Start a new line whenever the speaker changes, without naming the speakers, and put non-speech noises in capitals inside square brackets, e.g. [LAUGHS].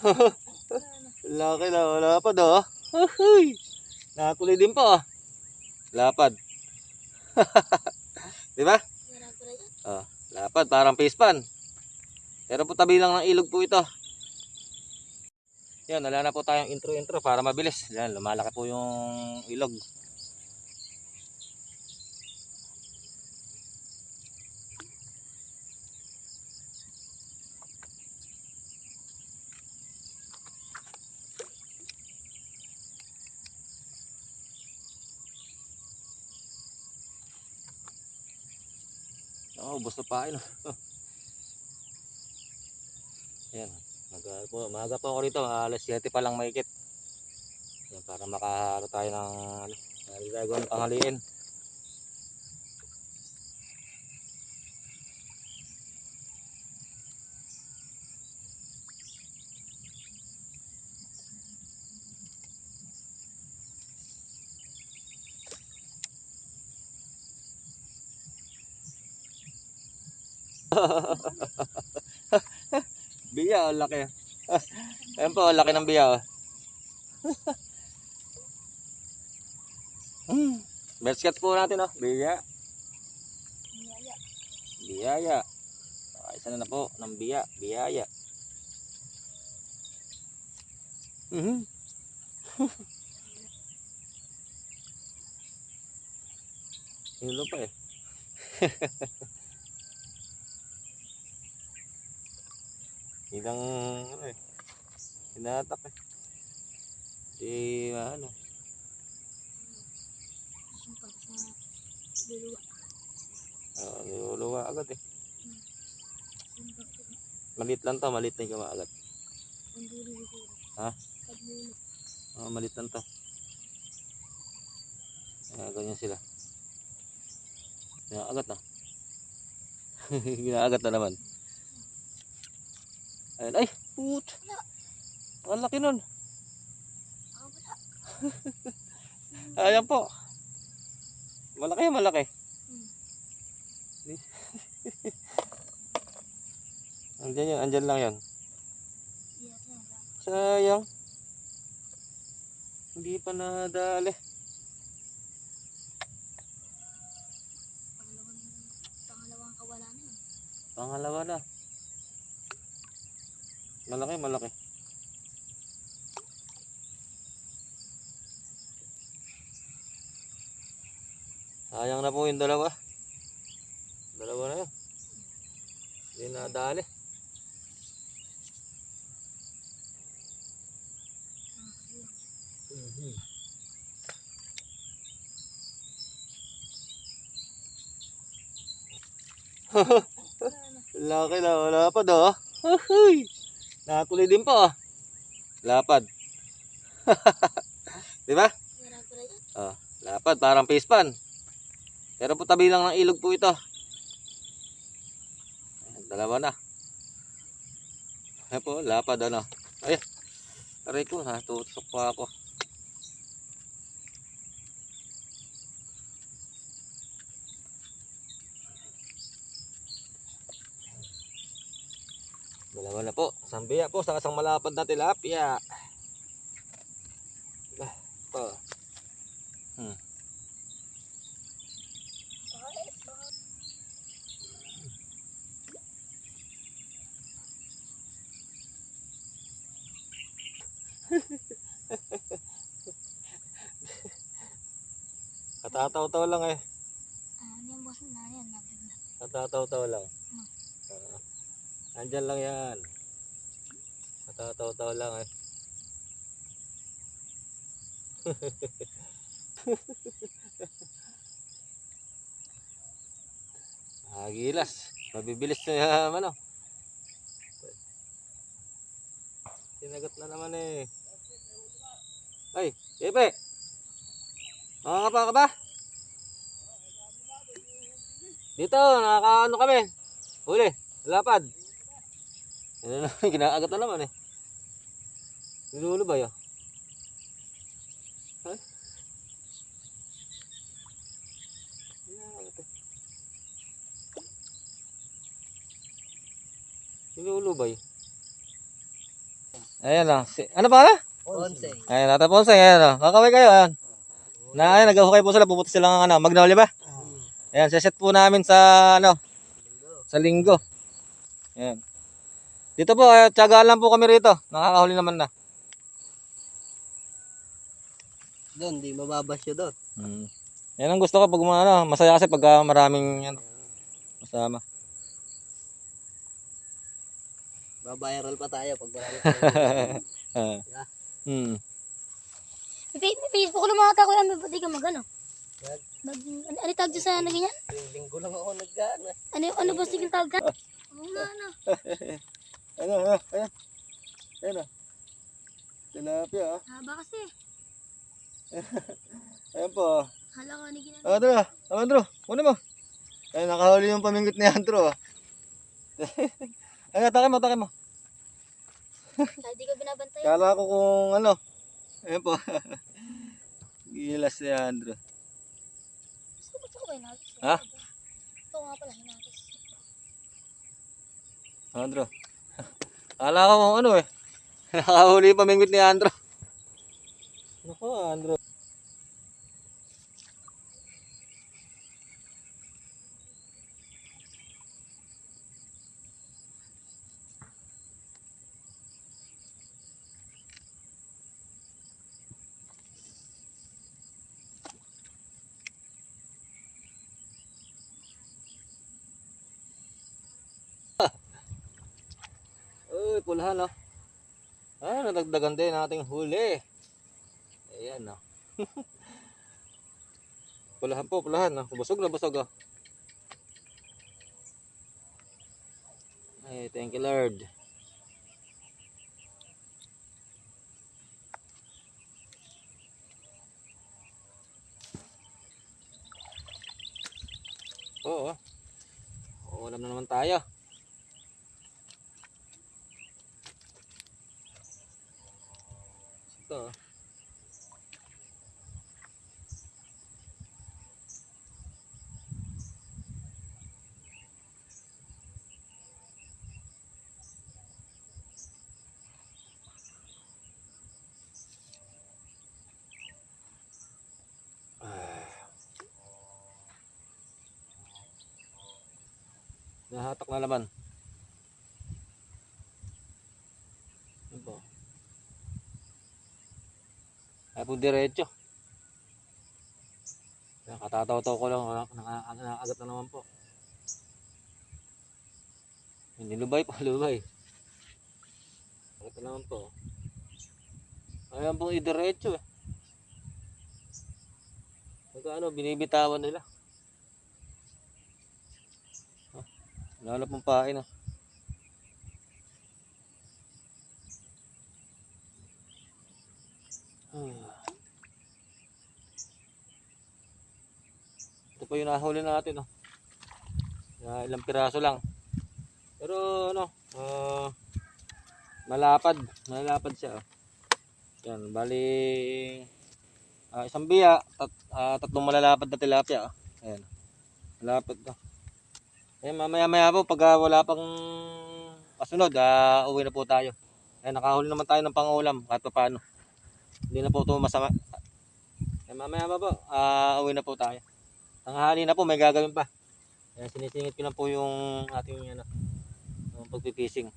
[LAUGHS] Laki na, lapad oh. Uy, Nakatuloy din po oh. Lapad. [LAUGHS] Di ba? Oh, lapad, parang face pan. Pero po tabi lang ng ilog po ito. Yan, wala na po tayong intro-intro para mabilis. Yan, lumalaki po yung ilog. Oh, basta pain. [LAUGHS] oh. Yan, mag, po, maaga po ako rito, alas 7 pa lang mahigit. Yan, para makahalo tayo ng ano, gagawin ng tanghaliin. [LAUGHS] Biya, ang laki. [LAUGHS] Ayan po, laki ng biya. oh. [LAUGHS] hmm. Cut po natin, oh. Biya. Biyaya. Okay, isa na na po ng biya. Biyaya. Mhm. Hilo pa eh. Ilang ano eh. Hinatak eh. Si ano. Uh, niluluwa agad eh. Malit lang to, malit na yung agad. Ha? Oh, malit lang to. Kaya ganyan sila. Ginaagat na. [LAUGHS] Ginaagat na naman. Ayun, ay, put. Ang laki nun. [LAUGHS] Ayan po. Malaki, malaki. [LAUGHS] Andyan yan, andyan lang yan. Sayang. Hindi pa nadali.
Pangalawang kawala na yun.
Pangalawa na. Malaki, malaki. Sayang na po yung dalawa. Dalawa na yun. Hindi nadali. Mhm. [LAUGHS] Laki na, lapad oh. Uy, Nakatuloy din po oh. Lapad. [LAUGHS] Di ba? Oh, lapad, parang face pan. Pero po tabi lang ng ilog po ito. Dalawa na. Ayan po, lapad ano. Ay, aray ko, natutusok pa ako. Dalawa na po. Sambiya po sa kasang malapad na tilapia. Ah, po. Hmm. [LAUGHS] Katataw-taw lang eh.
Ah, ano yung boss na yan?
Katataw-taw lang. Andyan lang yan. Katataw-taw lang eh. [LAUGHS] Agilas. Mabibilis na yung ano. Sinagot na naman eh. Ay, Pepe. Makakapa ka ba? Dito, nakakaano kami. Huli, lapad. Ano na, [LAUGHS] ginaagat na naman eh. Nilulo ba yun? Ha? Eh. Nilulo ba yun? Ayan o. Si, ano pa na?
Onse.
Ayan, Ate Ponce. Ayan o. Kakaway kayo. Ayan. Na, ayan, nag-uhukay po sila. Pupunta sila ng ano, Magnolia ba? Ayan, seset po namin sa ano, sa linggo. Ayan. Dito po, eh, tiyagaan lang po kami rito. Nakakahuli naman na.
Doon, di mababasyo doon.
Mm. Yan ang gusto ko pag mga, ano, masaya kasi pag ah, maraming ano, masama.
Babiral pa tayo pag marami [LAUGHS]
Ah. Hmm.
May, fa- may Facebook naman ata ko yan. Ba't di ka mag ano?
Mag?
Ano, ano tawag dyan sa ano ganyan?
Linggo lang ako nag-ano.
Ano, ano ba sige tawag dyan? [LAUGHS] Oo nga, ano. [LAUGHS]
Ano, ano, ayan. Ayan o. Tilapia ah.
Haba kasi. [LAUGHS]
Ayan po.
Hala ko, ano ginagawa?
Ah, Andrew, ah, Andrew, kunin mo. Ayan, nakahuli yung pamingwit ni Andrew ah. [LAUGHS] Ayan, atake mo, atake mo. [LAUGHS]
Kahit di ka binabantay.
Kala ko kung ano. Ayan po. Gilas si Andrew.
Gusto ko ba hinatis?
Ha?
Ito nga pala, hinatis.
Andrew. Kala ko ano eh. Nakahuli yung pamingwit ni Andrew. Nako, Andrew. Uy, pulahan no. Ah, nadagdagan din ang ating huli. Ayan no. [LAUGHS] pulahan po, pulahan no. Busog na busog oh. Ay, thank you Lord. Oo. Oo, alam na naman tayo. Ito. Nahatak na naman. Ano? Ay po diretso. Nakatataw-taw ko lang. Naka- naka- Nakakagat na naman po. Hindi lubay pa, [LAUGHS] lubay. Nakita naman po. Ayan po idiretso eh. Magkano, binibitawan nila. Na pong pain ah. Ah. Ito pa yung nahuli natin oh. Na ilang piraso lang. Pero ano, ah, malapad, malapad siya oh. Yan, bali ah, isang biya, tat, ah, tatlong malalapad na tilapia oh. Ayan. Malapad to. Eh mamaya maya po pag ah, wala pang kasunod, ah, uwi na po tayo. Eh nakahuli naman tayo ng pangulam kahit pa paano. Hindi na po ito masama. Eh mamaya pa po, ah, uwi na po tayo. Tanghali na po, may gagawin pa. Eh sinisingit ko na po yung ating ano, yung pagpipising.